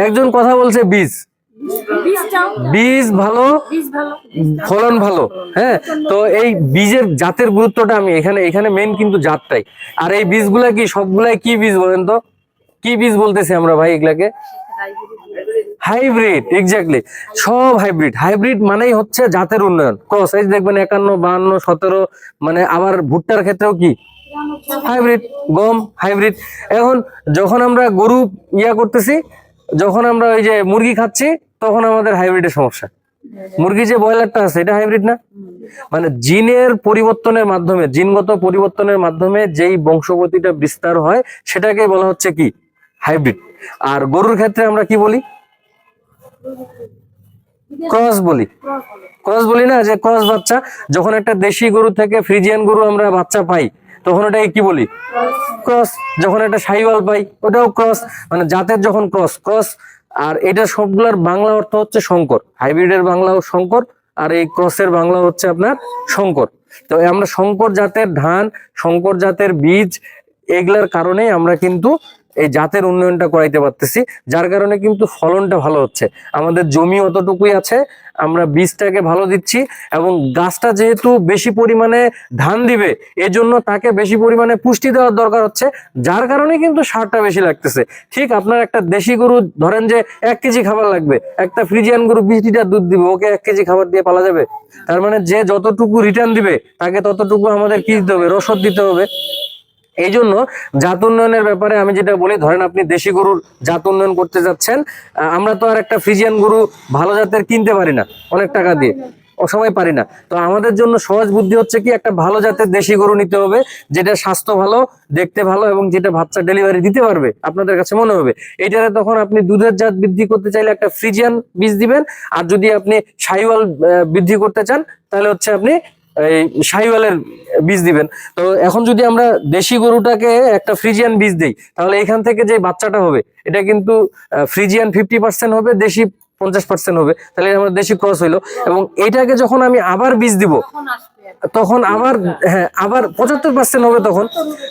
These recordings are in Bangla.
একজন কথা বলছে বীজ বীজ ভালো ফলন ভালো হ্যাঁ তো এই বীজের জাতের গুরুত্বটা আমি এখানে এখানে মেন কিন্তু জাতটাই আর এই বীজগুলা কি সবগুলাই কি বীজ বলেন তো কি বীজ বলতেছি আমরা ভাই এগুলাকে হাইব্রিড এক্স্যাক্টলি সব হাইব্রিড হাইব্রিড মানেই হচ্ছে জাতের উন্নয়ন ক্রস এই দেখবেন একান্ন বাহান্ন সতেরো মানে আবার ভুট্টার ক্ষেত্রেও কি হাইব্রিড গম হাইব্রিড এখন যখন আমরা গরু ইয়া করতেছি, যখন আমরা ওই যে মুরগি খাচ্ছি, তখন আমাদের হাইব্রিডের সমস্যা। মুরগি যে ব্রয়লারটা আছে, এটা হাইব্রিড না? মানে জিনের পরিবর্তনের মাধ্যমে, জিনগত পরিবর্তনের মাধ্যমে যেই বংশগতিটা বিস্তার হয়, সেটাকে বলা হচ্ছে কি? হাইব্রিড আর গরুর ক্ষেত্রে আমরা কি বলি? ক্রস বলি। ক্রস বলি না? যে ক্রস বাচ্চা, যখন একটা দেশি গরু থেকে ফ্রিজিয়ান গরু আমরা বাচ্চা পাই তখন ওটাকে কি বলি? ক্রস যখন একটা সাইওয়াল পাই ওটাও ক্রস মানে জাতের যখন ক্রস ক্রস আর এটা সবগুলার বাংলা অর্থ হচ্ছে শঙ্কর। হাইব্রিডের বাংলা শঙ্কর আর এই ক্রসের বাংলা হচ্ছে আপনার শঙ্কর। তো আমরা শঙ্কর জাতের ধান শঙ্কর জাতের বীজ এগুলার কারণেই আমরা কিন্তু এই জাতের উন্নয়নটা করাইতে পারতেছি, যার কারণে কিন্তু ফলনটা ভালো হচ্ছে। আমাদের জমি অতটুকুই আছে, আমরা বীজটাকে ভালো দিচ্ছি এবং গাছটা যেহেতু বেশি পরিমাণে ধান দিবে, এজন্য তাকে বেশি পরিমাণে পুষ্টি দেওয়ার দরকার হচ্ছে, যার কারণে কিন্তু সারটা বেশি লাগতেছে। ঠিক আপনার একটা দেশি গরু, ধরেন যে এক কেজি খাবার লাগবে, একটা ফ্রিজিয়ান গরু বিশ লিটার দুধ দিবে, ওকে এক কেজি খাবার দিয়ে পালা যাবে। তার মানে যে যতটুকু রিটার্ন দিবে, তাকে ততটুকু আমাদের কি দিতে হবে? রসদ দিতে হবে। এই জন্য জাত উন্নয়নের ব্যাপারে আমি যেটা বলি, ধরেন আপনি দেশি গরুর জাত উন্নয়ন করতে যাচ্ছেন আমরা তো আর একটা ফ্রিজিয়ান গরু ভালো জাতের কিনতে পারি না, অনেক টাকা দিয়ে। সময় পারি না। তো আমাদের জন্য সহজ বুদ্ধি হচ্ছে কি, একটা ভালো জাতের দেশি গরু নিতে হবে, যেটা স্বাস্থ্য ভালো, দেখতে ভালো এবং যেটা বাচ্চা ডেলিভারি দিতে পারবে, আপনাদের কাছে মনে হবে। এইটারে তখন আপনি দুধের জাত বৃদ্ধি করতে চাইলে একটা ফ্রিজিয়ান বীজ দিবেন, আর যদি আপনি সাইওয়াল বৃদ্ধি করতে চান, তাহলে হচ্ছে আপনি এই শাহিওয়ালের বীজ দিবেন। তো এখন যদি আমরা দেশি গরুটাকে একটা ফ্রিজিয়ান বীজ দিই, তাহলে এখান থেকে যে বাচ্চাটা হবে, এটা কিন্তু ফ্রিজিয়ান ফিফটি পার্সেন্ট হবে দেশি পঞ্চাশ পার্সেন্ট হবে তাহলে আমার দেশি ক্রস হইল। এবং এটাকে যখন আমি আবার বীজ দিব তখন আবার হ্যাঁ আবার পঁচাত্তর পার্সেন্ট হবে তখন।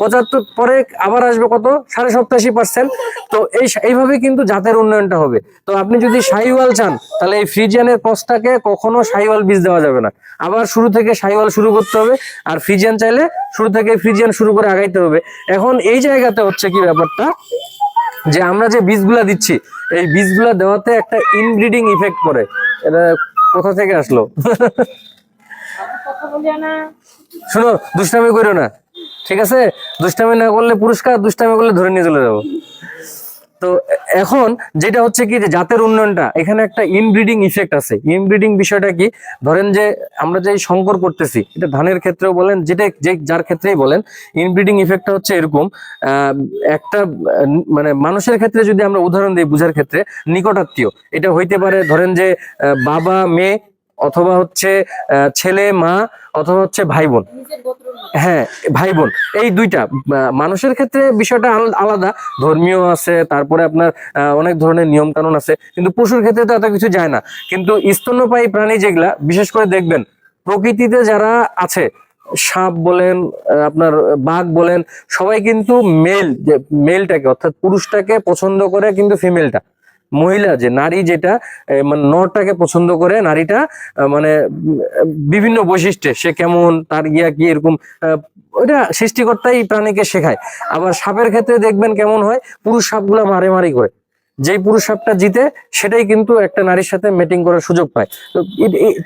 পঁচাত্তর পরে আবার আসবে কত? সাড়ে সপ্তাশি পার্সেন্ট তো এই এইভাবে কিন্তু জাতের উন্নয়নটা হবে। তো আপনি যদি শাহিওয়াল চান তাহলে এই ফ্রিজিয়ানের ক্রসটাকে কখনো শাহিওয়াল বীজ দেওয়া যাবে না। আবার শুরু থেকে শাহিওয়াল শুরু করতে হবে আর ফ্রিজিয়ান চাইলে শুরু থেকে ফ্রিজিয়ান শুরু করে আগাইতে হবে। এখন এই জায়গাতে হচ্ছে কি ব্যাপারটা? যে আমরা যে বীজগুলা দিচ্ছি, এই বীজগুলা দেওয়াতে একটা ইনব্রিডিং ইফেক্ট পড়ে। এটা কোথা থেকে আসলো? শোনো, দুষ্টামি করো না। ঠিক আছে? দুষ্টামি না করলে পুরস্কার, দুষ্টামি করলে ধরে নিয়ে চলে যাব। তো এখন যেটা হচ্ছে কি যে জাতের উন্নয়নটা, এখানে একটা ইনব্রিডিং ইফেক্ট আছে। ইনব্রিডিং বিষয়টা কি? ধরেন যে আমরা যে সংকর করতেছি, এটা ধানের ক্ষেত্রেও বলেন, যেটা যে যার ক্ষেত্রেই বলেন ইনব্রিডিং ইফেক্টটা হচ্ছে এরকম একটা মানে মানুষের ক্ষেত্রে যদি আমরা উদাহরণ দিই বুঝার ক্ষেত্রে, নিকটাত্মীয়, এটা হইতে পারে ধরেন যে বাবা, মেয়ে অথবা হচ্ছে ছেলে, মা, অথবা হচ্ছে ভাই বোন। হ্যাঁ ভাই বোন। এই দুইটা মানুষের ক্ষেত্রে বিষয়টা আলাদা। ধর্মীয় আছে, তারপরে আপনার অনেক ধরনের নিয়ম কানুন আছে। কিন্তু পশুর ক্ষেত্রে তো এত কিছু যায় না। কিন্তু স্তন্যপায়ী প্রাণী যেগুলা, বিশেষ করে দেখবেন, প্রকৃতিতে যারা আছে, সাপ বলেন আপনার বাঘ বলেন, সবাই কিন্তু মেল মেলটাকে অর্থাৎ পুরুষটাকে পছন্দ করে কিন্তু ফিমেলটা মহিলা, যে নারী যেটা মানে নরটাকে পছন্দ করে, নারীটা মানে বিভিন্ন বৈশিষ্ট্যে, সে কেমন, তার ইয়া কি, এরকম ওটা সৃষ্টিকর্তাই প্রাণীকে শেখায়। আবার সাপের ক্ষেত্রে দেখবেন কেমন হয়, পুরুষ সাপগুলা মারে মারি করে। যেই পুরুষ সাপটা জিতে, সেটাই কিন্তু একটা নারীর সাথে মিটিং করার সুযোগ পায়। তো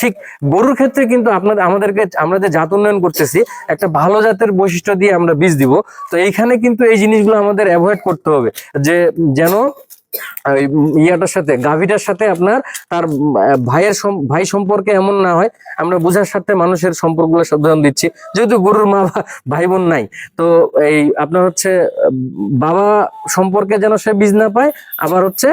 ঠিক গরুর ক্ষেত্রে কিন্তু আপনাদের, আমাদেরকে, আমরা যে জাত উন্নয়ন করতেছি, একটা ভালো জাতের বৈশিষ্ট্য দিয়ে আমরা বীজ দিব। তো এইখানে কিন্তু এই জিনিসগুলো আমাদের অ্যাভয়েড করতে হবে। যে, যেন ইয়াটার সাথে, গাভীটার সাথে আপনার তার ভাইয়ের ভাই সম্পর্কে এমন না হয়, আমরা বোঝার সাথে মানুষের সম্পর্কগুলো সাবধান দিচ্ছি। যেহেতু গরুর মা ভাই বোন নাই, তো এই আপনার হচ্ছে, বাবা সম্পর্কে যেন সে বীজ না পায়, আবার হচ্ছে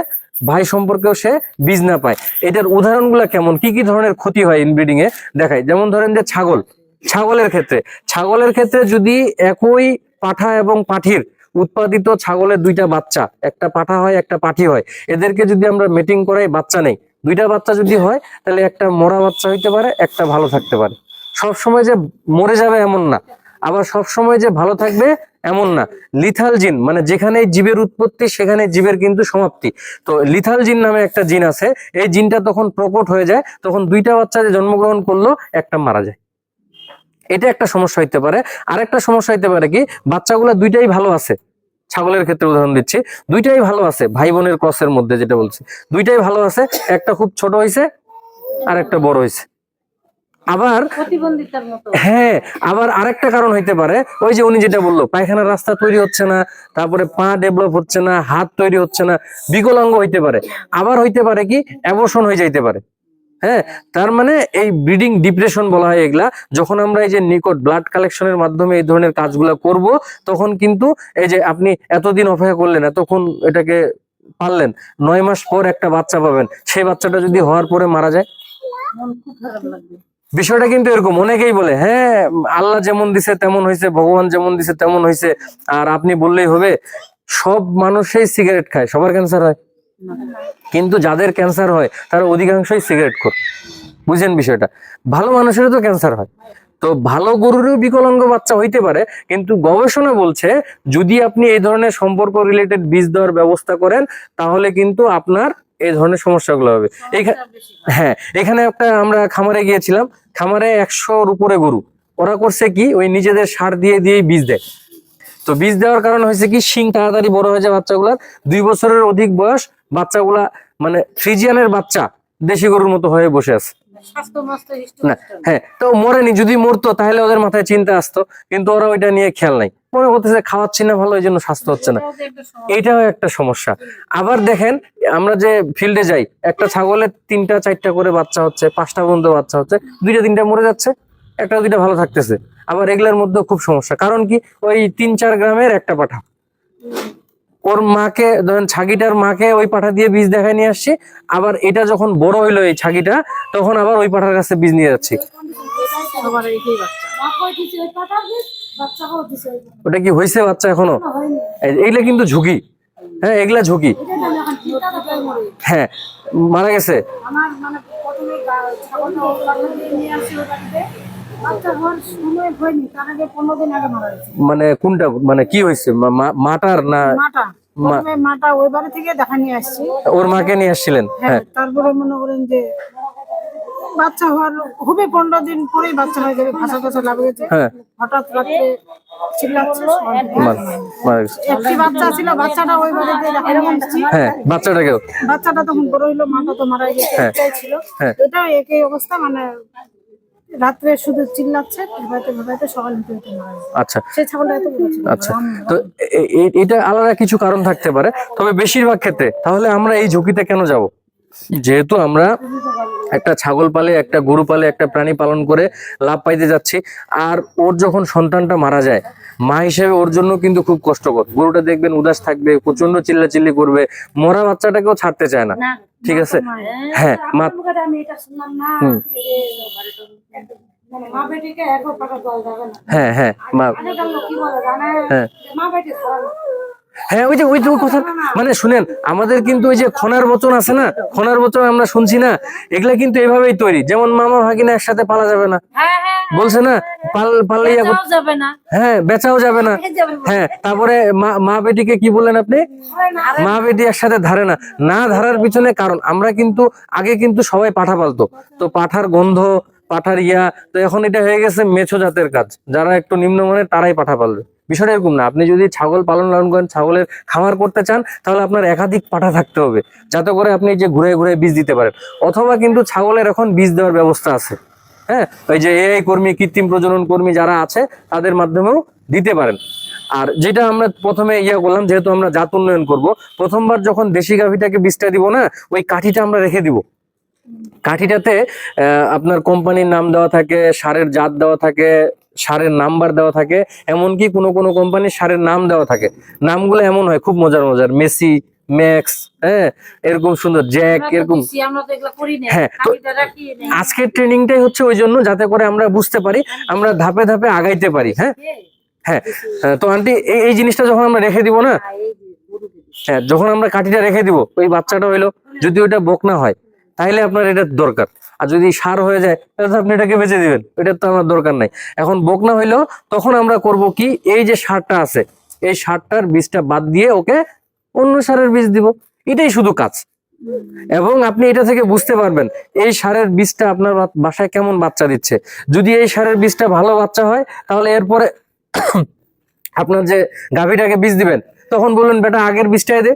ভাই সম্পর্কেও সে বীজ না পায়। এটার উদাহরণগুলো কেমন? কি কি ধরনের ক্ষতি হয় ইনব্রিডিং এ? দেখায় যেমন ধরেন যে ছাগল, ছাগলের ক্ষেত্রে ছাগলের ক্ষেত্রে যদি একই পাঠা এবং পাঠির উৎপাদিত ছাগলের দুইটা বাচ্চা, একটা পাঠা হয়, একটা পাঠি হয়। এদেরকে যদি আমরা মিটিং করাই, বাচ্চা নেই। দুইটা বাচ্চা যদি হয়, তাহলে একটা মরা বাচ্চা হইতে পারে, একটা ভালো থাকতে পারে। সব সময় যে মরে যাবে এমন না। আবার সব সময় যে ভালো থাকবে এমন না। লিথাল জিন মানে যেখানে জীবের উৎপত্তি, সেখানে জীবের কিন্তু সমাপ্তি। তো লিথাল জিন নামে একটা জিন আছে। এই জিনটা তখন প্রকট হয়ে যায়, তখন দুইটা বাচ্চা যে জন্মগ্রহণ করল, একটা মারা যায়। এটা একটা সমস্যা হইতে পারে। আর একটা সমস্যা হইতে পারে কি বাচ্চাগুলো দুইটাই ভালো আছে। ছাগলের ক্ষেত্রে উদাহরণ দিচ্ছি দুইটাই ভালো আছে ভাই বোনের ক্রসের মধ্যে যেটা বলছি। দুইটাই ভালো আছে একটা খুব ছোট হয়েছে আর একটা বড় হয়েছে আবার হ্যাঁ আবার আরেকটা কারণ হইতে পারে ওই যে উনি যেটা বলল পায়খানার রাস্তা তৈরি হচ্ছে না তারপরে পা ডেভেলপ হচ্ছে না হাত তৈরি হচ্ছে না বিকলাঙ্গ হইতে পারে। আবার হইতে পারে কি অ্যাবর্শন হয়ে যাইতে পারে। হ্যাঁ তার মানে এই ব্রিডিং ডিপ্রেশন বলা হয় এগুলা যখন আমরা এই যে নিকট ব্লাড কালেকশনের মাধ্যমে এই ধরনের কাজগুলা করব তখন কিন্তু এই যে আপনি এতদিন অপেক্ষা করলেন এতক্ষণ এটাকে পারলেন নয় মাস পর একটা বাচ্চা পাবেন সেই বাচ্চাটা যদি হওয়ার পরে মারা যায়? বিষয়টা কিন্তু এরকম অনেকেই বলে হ্যাঁ আল্লাহ যেমন দিছে তেমন হয়েছে ভগবান যেমন দিছে তেমন হয়েছে আর আপনি বললেই হবে সব মানুষই সিগারেট খায় সবার ক্যান্সার হয়। কিন্তু যাদের ক্যান্সার হয় তারা অধিকাংশই সিগারেট খোর। বুঝেন বিষয়টা? ভালো মানুষেরও তো ক্যান্সার হয়। তো ভালো গরুরও বিকলাঙ্গ বাচ্চা হইতে পারে কিন্তু গবেষণা বলছে যদি আপনি এই ধরনের সম্পর্ক রিলেটেড বীজ দেওয়ার ব্যবস্থা করেন তাহলে কিন্তু আপনার এই ধরনের সমস্যাগুলো হবে। হয়। হ্যাঁ এখানে একটা আমরা খামারে গিয়েছিলাম খামারে একশোর উপরে গরু। ওরা করছে কি ওই নিজেদের সার দিয়ে দিয়ে বীজ দেয়। তো বীজ দেওয়ার কারণ হয়েছে কি শিং তাড়াতাড়ি বড় হয়ে যায় বাচ্চাগুলার। দুই বছরের অধিক বয়স বাচ্চাগুলা মানে ফ্রিজিয়ানের বাচ্চা দেশি গরুর মতো হয়ে বসে আছে। না হ্যাঁ তো মরেনি যদি মরতো তাহলে ওদের মাথায় চিন্তা আসতো কিন্তু ওরা ওইটা নিয়ে খেয়াল নাই। মনে করতেছে খাওয়াচ্ছি না ভালো এই জন্য স্বাস্থ্য হচ্ছে না। এটাও একটা সমস্যা। আবার দেখেন আমরা যে ফিল্ডে যাই একটা ছাগলের তিনটা চারটা করে বাচ্চা হচ্ছে পাঁচটা পর্যন্ত বাচ্চা হচ্ছে দুইটা তিনটা মরে যাচ্ছে একটা দুইটা ভালো থাকতেছে। আবার এগুলার মধ্যে খুব সমস্যা। কারণ কি ওই তিন চার গ্রামের একটা পাঠা। ওর মাকে, ধরেন ছাগিটার মাকে ওই পাঠা দিয়ে বীজ দেখায় নিয়ে আসছি। আবার এটা যখন বড় হইল এই ছাগিটা, তখন আবার ওই পাঠার কাছে বীজ নিয়ে যাচ্ছি। ওটা কি হয়েছে বাচ্চা এখনও? এই- এইগুলা কিন্তু ঝুঁকি। হ্যাঁ এগুলা ঝুঁকি। হ্যাঁ মারা গেছে। আমার মানে প্রথমে মানে কোনটা মানে কি হয়েছে? মাটার না মাটা প্রথমে ওই বাড়ি থেকে দেখা নিয়ে আসছি। ওর মাকে নিয়ে আসছিলেন? হ্যাঁ হ্যাঁ। তারপরে মনে করেন যে বাচ্চা হওয়ার পনেরো দিন পরেই বাচ্চা হয়ে যাবে হ্যাঁ। হঠাৎ রাত্রে একটি বাচ্চা ছিল বাচ্চাটা ওই বাড়িতে হ্যাঁ বাচ্চাটাকেও। বাচ্চাটা তখন বড় হইল মাটা তো মারা গেছে ছিল। এটাও একই অবস্থা মানে রাত্রে শুধু চিল্লাচ্ছে ভেবাইতে ভেবাইতে সকাল হতে হতে মারা আচ্ছা। সেই ছাগলটা এত বড় ছিল। আচ্ছা। তো এ- এ- এটা আলাদা কিছু কারণ থাকতে পারে। তবে বেশিরভাগ ক্ষেত্রে তাহলে আমরা এই ঝুঁকিতে কেন যাব? যেহেতু আমরা একটা ছাগল পালে একটা গরু পালে একটা প্রাণী পালন করে লাভ পাইতে যাচ্ছি আর ওর যখন সন্তানটা মারা যায় মা হিসেবে ওর জন্য কিন্তু খুব কষ্টকর। গরুটা দেখবেন উদাস থাকবে প্রচণ্ড চিল্লাচিল্লি করবে মরা বাচ্চাটাকেও ছাড়তে চায় না। না। ঠিক আছে? হ্যাঁ মা। মানে হ্যাঁ হ্যাঁ মা কি বলে হ্যাঁ। হ্যাঁ ওই যে ওই যে কথা মানে শুনেন আমাদের কিন্তু ওই যে খনার বচন আছে না খনার বচন আমরা শুনছি না এগুলা কিন্তু এভাবেই তৈরি। যেমন মামা ভাগিনা একসাথে পালা যাবে না। হ্যাঁ হ্যাঁ বলছে না পাল হ্যাঁ বেচাও যাবে না। হ্যাঁ তারপরে মা মা বেটিকে কি বললেন আপনি? মা বেটি একসাথে ধারে না। না ধারার পিছনে কারণ আমরা কিন্তু আগে কিন্তু সবাই পাঠা পালতো। তো পাঠার গন্ধ পাঠার ইয়া তো এখন এটা হয়ে গেছে মেছো জাতের কাজ। যারা একটু নিম্নমানের তারাই পাঠা পালবে। বিষয়টা এরকম না। আপনি যদি ছাগল পালন লালন করেন, ছাগলের খামার করতে চান, তাহলে আপনার একাধিক পাঠা থাকতে হবে। যাতে করে আপনি যে ঘুরে ঘুরে বীজ দিতে পারেন। অথবা কিন্তু ছাগলের এখন বীজ দেওয়ার ব্যবস্থা আছে। হ্যাঁ? ওই যে এআই কর্মী, কৃত্রিম প্রজনন কর্মী যারা আছে, তাদের মাধ্যমেও দিতে পারেন। আর যেটা আমরা প্রথমে ইয়া করলাম, যেহেতু আমরা জাত উন্নয়ন করব, প্রথমবার যখন দেশি গাভিটাকে বীজটা দিব না, ওই কাঠিটা আমরা রেখে দিব। কাঠিটাতে আপনার কোম্পানির নাম দেওয়া থাকে, সারের জাত দেওয়া থাকে সারের নাম্বার দেওয়া থাকে এমনকি কোনো কোনো কোম্পানির সারের নাম দেওয়া থাকে। নামগুলো এমন হয় খুব মজার মজার। মেসি ম্যাক্স হ্যাঁ এরকম সুন্দর জ্যাক এরকম। না হ্যাঁ, তো- আজকের ট্রেনিংটাই হচ্ছে ওই জন্য যাতে করে আমরা বুঝতে পারি আমরা ধাপে ধাপে আগাইতে পারি হ্যাঁ? হ্যাঁ আহ, তো আন্টি এই এই জিনিসটা যখন আমরা রেখে দিব না হ্যাঁ যখন আমরা কাঠিটা রেখে দিব ওই বাচ্চাটা হইল যদি ওইটা বকনা হয় তাহলে আপনার এটা দরকার। আর যদি সার হয়ে যায়, তাহলে তো আপনি এটাকে বেঁচে দিবেন। এটার তো আমার দরকার নাই। এখন বকনা হইলেও তখন আমরা করব কি, এই যে সারটা আছে, এই সারটার বীজটা বাদ দিয়ে ওকে অন্য সারের বীজ দিব। এটাই শুধু কাজ। এবং আপনি এটা থেকে বুঝতে পারবেন, এই সারের বীজটা আপনার বাসায় কেমন বাচ্চা দিচ্ছে। যদি এই সারের বীজটা ভালো বাচ্চা হয়, তাহলে এরপরে আপনার যে গাভীটাকে বীজ দিবেন, তখন বললেন বেটা, আগের বীজটাই দে।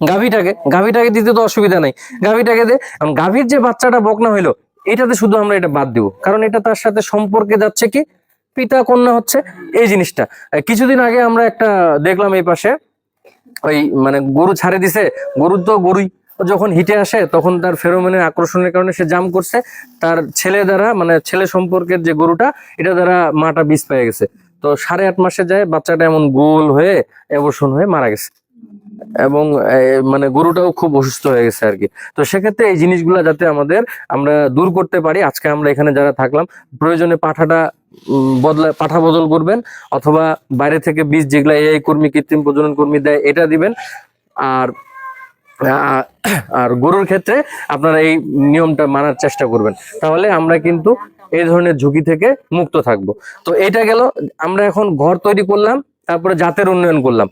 গাভীটাকে গাভীটাকে দিতে তো অসুবিধা নাই। গাভীটাকে দে গাভীর যে বাচ্চাটা বকনা হইল, এটাতে শুধু আমরা এটা বাদ দিব। কারণ এটা তার সাথে সম্পর্কে যাচ্ছে কি, পিতা কন্যা হচ্ছে এই জিনিসটা। কিছুদিন আগে আমরা একটা দেখলাম এই পাশে, ওই মানে গরু ছাড়ে দিছে গরু তো গরুই। যখন হিটে আসে, তখন তার ফেরোমনের আকর্ষণের কারণে সে জাম করছে। তার ছেলে দ্বারা মানে ছেলে সম্পর্কের যে গরুটা, এটা দ্বারা মাটা বিষ পেয়ে গেছে। তো সাড়ে আট মাসে যায়, বাচ্চাটা এমন গোল হয়ে, এবসন হয়ে মারা গেছে। এবং মানে গরুটাও খুব অসুস্থ হয়ে গেছে আর কি। তো সেক্ষেত্রে এই জিনিসগুলো যাতে আমাদের, আমরা দূর করতে পারি, আজকে আমরা এখানে যারা থাকলাম, প্রয়োজনে পাঠাটা বদলা, পাঠা বদল করবেন, অথবা বাইরে থেকে বীজ যেগুলা এআই কর্মী, কৃত্রিম প্রজনন কর্মী দেয়, এটা দিবেন। আর আর গরুর ক্ষেত্রে আপনারা এই নিয়মটা মানার চেষ্টা করবেন। তাহলে আমরা কিন্তু এই ধরনের ঝুঁকি থেকে মুক্ত থাকব। তো এটা গেল, আমরা এখন ঘর তৈরি করলাম, তারপরে জাতের উন্নয়ন করলাম।